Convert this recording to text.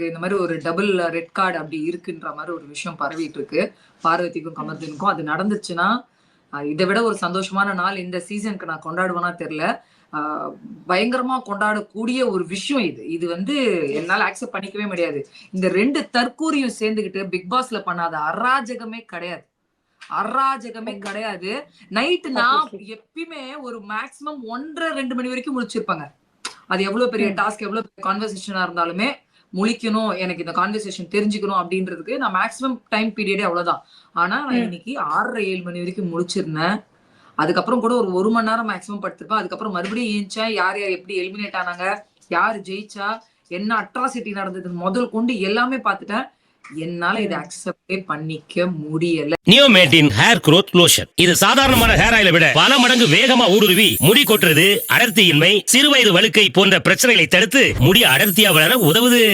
இருக்கு. இந்த மாதிரி ஒரு டபுள் ரெட் கார்டு அப்படி இருக்குன்ற மாதிரி ஒரு விஷயம் பரவிட்டு இருக்கு. பார்வதிக்கும் கமர்தனுக்கும் அது நடந்துச்சுன்னா இதை விட ஒரு சந்தோஷமான நாள் இந்த சீசனுக்கு நான் கொண்டாடுவேனா தெரியல. பயங்கரமா கொண்டாடக்கூடிய ஒரு விஷயம் இது. இது வந்து என்னால அக்செப்ட் பண்ணிக்கவே முடியாது. இந்த ரெண்டு தற்கூரியும் சேர்ந்துகிட்டு பிக் பாஸ்ல பண்ணாத அராஜகமே கிடையாது. அராஜகமே கிடையாது. நைட்டு நான் எப்பயுமே ஒரு மேக்சிமம் ஒன்றரை ரெண்டு மணி வரைக்கும் முடிச்சிருப்பாங்க அது எவ்வளவு பெரிய டாஸ்க் எவ்வளவு பெரிய கான்வர்சேஷனா இருந்தாலுமே முழிக்கணும் எனக்கு இந்த கான்வர்சேஷன் தெரிஞ்சுக்கணும் அப்படின்றதுக்கு நான் மேக்ஸிமம் டைம் பீரியடே அவ்வளவுதான். ஆனா நான் இன்னைக்கு ஆறரை ஏழு மணி வரைக்கும் முடிச்சிருந்தேன் அதுக்கப்புறம் கூட ஒரு ஒரு மணி நேரம் மேக்ஸிமம் படுத்திருப்பேன். அதுக்கப்புறம் மறுபடியும் ஏஞ்சேன் யார் யார் எப்படி எலிமினேட் ஆனாங்க யார் ஜெயிச்சா என்ன அட்ராசிட்டி நடந்தது முதல் கொண்டு எல்லாமே பார்த்துட்டேன். என்னால இதை அக்செப்டே பண்ணிக்க முடியல. நியோமேட்டின் ஹேர் growth லோஷன் இது சாதாரணமான ஹேர் ஆயிலை விட பல மடங்கு வேகமா ஊடுருவி முடி கொட்டுறது அடர்த்தியின்மை சிறுவயது வழுக்கை போன்ற பிரச்சனைகளை தடுத்து முடி அடர்த்தியா வளர உதவுது.